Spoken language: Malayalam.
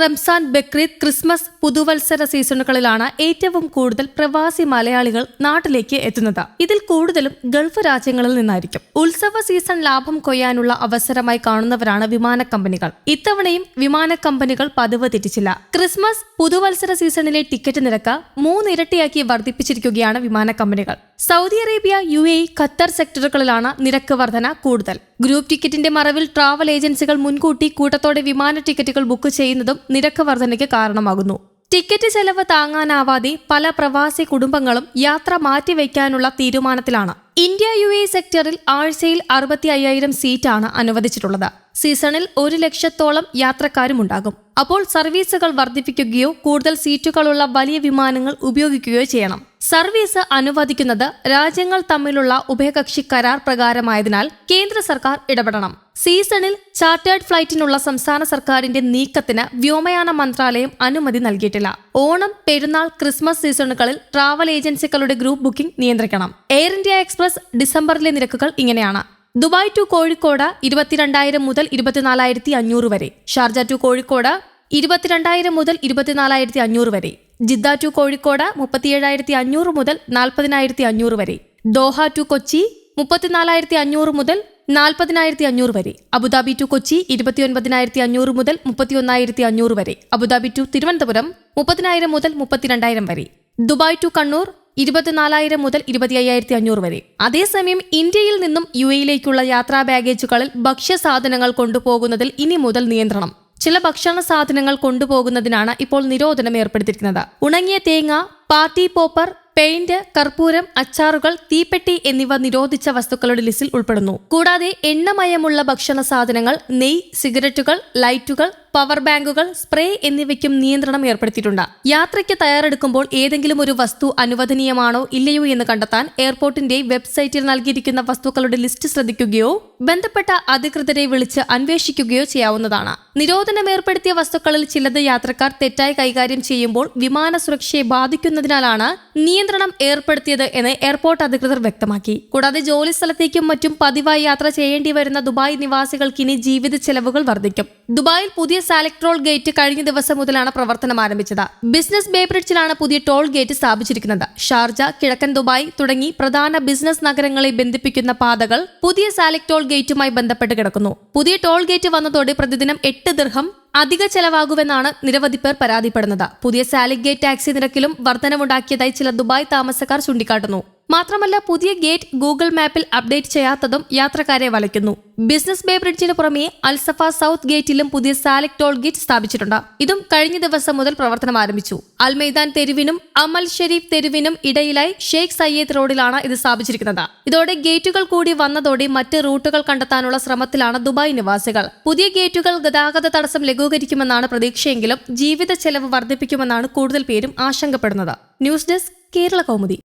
റംസാൻ ബക്രീദ് ക്രിസ്മസ് പുതുവത്സര സീസണുകളിലാണ് ഏറ്റവും കൂടുതൽ പ്രവാസി മലയാളികൾ നാട്ടിലേക്ക് എത്തുന്നത്. ഇതിൽ കൂടുതലും ഗൾഫ് രാജ്യങ്ങളിൽ നിന്നായിരിക്കും. ഉത്സവ സീസൺ ലാഭം കൊയ്യാനുള്ള അവസരമായി കാണുന്നവരാണ് വിമാന കമ്പനികൾ. ഇത്തവണയും വിമാന കമ്പനികൾ പതിവ് തെറ്റിച്ചില്ല. ക്രിസ്മസ് പുതുവത്സര സീസണിലെ ടിക്കറ്റ് നിരക്ക് മൂന്നിരട്ടിയാക്കി വർദ്ധിപ്പിച്ചിരിക്കുകയാണ് വിമാന കമ്പനികൾ. Saudi Arabia U A Qatar സെക്ടറുകളിലാണ് നിരക്ക് വർധന കൂടുതൽ. ഗ്രൂപ്പ് ടിക്കറ്റിന്റെ മറവിൽ ട്രാവൽ ഏജൻസികൾ മുൻകൂട്ടി കൂട്ടത്തോടെ വിമാന ടിക്കറ്റുകൾ ബുക്ക് ചെയ്യുന്നതും നിരക്ക് വർധനയ്ക്ക് കാരണമാകുന്നു. ടിക്കറ്റ് ചെലവ് താങ്ങാനാവാതെ പല പ്രവാസി കുടുംബങ്ങളും യാത്ര മാറ്റിവെക്കാനുള്ള തീരുമാനത്തിലാണ്. ഇന്ത്യ യു എ സെക്ടറിൽ ആഴ്ചയിൽ അറുപത്തി അയ്യായിരം സീറ്റാണ് അനുവദിച്ചിട്ടുള്ളത്. സീസണിൽ ഒരു ലക്ഷത്തോളം യാത്രക്കാരും ഉണ്ടാകും അപ്പോൾ സർവീസുകൾ വർദ്ധിപ്പിക്കുകയോ കൂടുതൽ സീറ്റുകളുള്ള വലിയ വിമാനങ്ങൾ ഉപയോഗിക്കുകയോ ചെയ്യണം. സർവീസ് അനുവദിക്കുന്നത് രാജ്യങ്ങൾ തമ്മിലുള്ള ഉഭയകക്ഷി കരാർ പ്രകാരമായതിനാൽ കേന്ദ്ര സർക്കാർ ഇടപെടണം. സീസണിൽ ചാർട്ടേഡ് ഫ്ളൈറ്റിനുള്ള സംസ്ഥാന സർക്കാരിന്റെ നീക്കത്തിന് വ്യോമയാന മന്ത്രാലയം അനുമതി നൽകിയിട്ടില്ല. ഓണം പെരുന്നാൾ ക്രിസ്മസ് സീസണുകളിൽ ട്രാവൽ ഏജൻസികളുടെ ഗ്രൂപ്പ് ബുക്കിംഗ് നിയന്ത്രിക്കണം. എയർ ഇന്ത്യ എക്സ്പ്രസ് ഡിസംബറിലെ നിരക്കുകൾ ഇങ്ങനെയാണ്. ദുബായ് ടു കോഴിക്കോട് ഇരുപത്തിരണ്ടായിരം മുതൽ ഇരുപത്തിനാലായിരത്തി അഞ്ഞൂറ് വരെ. ഷാർജ ടു കോഴിക്കോട് ഇരുപത്തിരണ്ടായിരം മുതൽ ഇരുപത്തിനാലായിരത്തി അഞ്ഞൂറ് വരെ. ജിദ്ദ ടു കോഴിക്കോട് മുപ്പത്തിയേഴായിരത്തി അഞ്ഞൂറ് മുതൽ നാൽപ്പതിനായിരത്തി അഞ്ഞൂറ് വരെ. ദോഹ ടു കൊച്ചി മുപ്പത്തിനാലായിരത്തി അഞ്ഞൂറ് മുതൽ നാൽപ്പതിനായിരത്തി അഞ്ഞൂറ് വരെ. അബുദാബി ടു കൊച്ചി ഇരുപത്തിയൊൻപതിനായിരത്തി അഞ്ഞൂറ് മുതൽ മുപ്പത്തിയൊന്നായിരത്തി അഞ്ഞൂറ് വരെ. അബുദാബി ടു തിരുവനന്തപുരം മുപ്പതിനായിരം മുതൽ മുപ്പത്തിരണ്ടായിരം വരെ. ദുബായ് ടു കണ്ണൂർ ഇരുപത്തിനാലായിരം മുതൽ ഇരുപത്തി അയ്യായിരത്തി അഞ്ഞൂറ് വരെ. അതേസമയം ഇന്ത്യയിൽ നിന്നും യു എയിലേക്കുള്ള യാത്രാ ബാഗേജുകളിൽ ഭക്ഷ്യസാധനങ്ങൾ കൊണ്ടുപോകുന്നതിൽ ഇനി മുതൽ നിയന്ത്രണം. ചില ഭക്ഷണ സാധനങ്ങൾ കൊണ്ടുപോകുന്നതിനാണ് ഇപ്പോൾ നിരോധനം ഏർപ്പെടുത്തിയിരിക്കുന്നത്. ഉണങ്ങിയ തേങ്ങ പാർട്ടി പോപ്പർ പെയിന്റ് കർപ്പൂരം അച്ചാറുകൾ തീപ്പെട്ടി എന്നിവ നിരോധിച്ച വസ്തുക്കളുടെ ലിസ്റ്റിൽ ഉൾപ്പെടുന്നു. കൂടാതെ എണ്ണമയമുള്ള ഭക്ഷണ സാധനങ്ങൾ നെയ് സിഗരറ്റുകൾ ലൈറ്റുകൾ പവർ ബാങ്കുകൾ സ്പ്രേ എന്നിവയ്ക്കും നിയന്ത്രണം ഏർപ്പെടുത്തിയിട്ടുണ്ട്. യാത്രയ്ക്ക് തയ്യാറെടുക്കുമ്പോൾ ഏതെങ്കിലും ഒരു വസ്തു അനുവദനീയമാണോ ഇല്ലയോ എന്ന് കണ്ടെത്താൻ എയർപോർട്ടിന്റെ വെബ്സൈറ്റിൽ നൽകിയിരിക്കുന്ന വസ്തുക്കളുടെ ലിസ്റ്റ് ശ്രദ്ധിക്കുകയോ ബന്ധപ്പെട്ട അധികൃതരെ വിളിച്ച് അന്വേഷിക്കുകയോ ചെയ്യാവുന്നതാണ്. നിരോധനം ഏർപ്പെടുത്തിയ വസ്തുക്കളിൽ ചിലത് യാത്രക്കാർ തെറ്റായി കൈകാര്യം ചെയ്യുമ്പോൾ വിമാന സുരക്ഷയെ ബാധിക്കുന്നതിനാലാണ് നിയന്ത്രണം ഏർപ്പെടുത്തിയത് എന്ന് എയർപോർട്ട് അധികൃതർ വ്യക്തമാക്കി. കൂടാതെ ജോലി സ്ഥലത്തേക്കും മറ്റും പതിവായി യാത്ര ചെയ്യേണ്ടി വരുന്ന ദുബായ് നിവാസികൾക്ക് ഇനി ജീവിത ചെലവുകൾ വർദ്ധിക്കും. ദുബായിൽ പുതിയ സാലക്ട്രോൾ ഗേറ്റ് കഴിഞ്ഞ ദിവസം മുതലാണ് പ്രവർത്തനം ആരംഭിച്ചത്. ബിസിനസ് ബേ ബ്രിഡ്ജിലാണ് പുതിയ ടോൾ ഗേറ്റ് സ്ഥാപിച്ചിരിക്കുന്നത്. ഷാർജ കിഴക്കൻ ദുബായ് തുടങ്ങി പ്രധാന ബിസിനസ് നഗരങ്ങളെ ബന്ധിപ്പിക്കുന്ന പാതകൾ പുതിയ സാലക്ട്രോൾ ഗേറ്റുമായി ബന്ധപ്പെട്ട് കിടക്കുന്നു. പുതിയ ടോൾ ഗേറ്റ് വന്നതോടെ പ്രതിദിനം എട്ട് ദീർഘം അധിക ചെലവാകുമെന്നാണ് നിരവധി പേർ പരാതിപ്പെടുന്നത്. പുതിയ സാലിക് ഗേറ്റ് ടാക്സി നിരക്കിലും വർധനവുണ്ടാക്കിയതായി ചില ദുബായ് താമസക്കാർ ചൂണ്ടിക്കാട്ടുന്നു. മാത്രമല്ല പുതിയ ഗേറ്റ് ഗൂഗിൾ മാപ്പിൽ അപ്ഡേറ്റ് ചെയ്യാത്തതും യാത്രക്കാരെ വലയ്ക്കുന്നു. ബിസിനസ് ബേ ബ്രിഡ്ജിന് പുറമെ അൽസഫ സൗത്ത് ഗേറ്റിലും പുതിയ സാലക് ടോൾ ഗേറ്റ് സ്ഥാപിച്ചിട്ടുണ്ട്. ഇതും കഴിഞ്ഞ ദിവസം മുതൽ പ്രവർത്തനം ആരംഭിച്ചു. അൽമൈദാൻ തെരുവിനും അമൽ ഷെരീഫ് തെരുവിനും ഇടയിലായി ഷെയ്ഖ് സയ്യേദ് റോഡിലാണ് ഇത് സ്ഥാപിച്ചിരിക്കുന്നത്. ഇതോടെ ഗേറ്റുകൾ കൂടി വന്നതോടെ മറ്റ് റൂട്ടുകൾ കണ്ടെത്താനുള്ള ശ്രമത്തിലാണ് ദുബായ് നിവാസികൾ. പുതിയ ഗേറ്റുകൾ ഗതാഗത തടസ്സം ലഘൂകരിക്കുമെന്നാണ് പ്രതീക്ഷയെങ്കിലും ജീവിത ചെലവ് വർദ്ധിപ്പിക്കുമെന്നാണ് കൂടുതൽ പേരും ആശങ്കപ്പെടുന്നത്. News desk Kerala Kaumudi.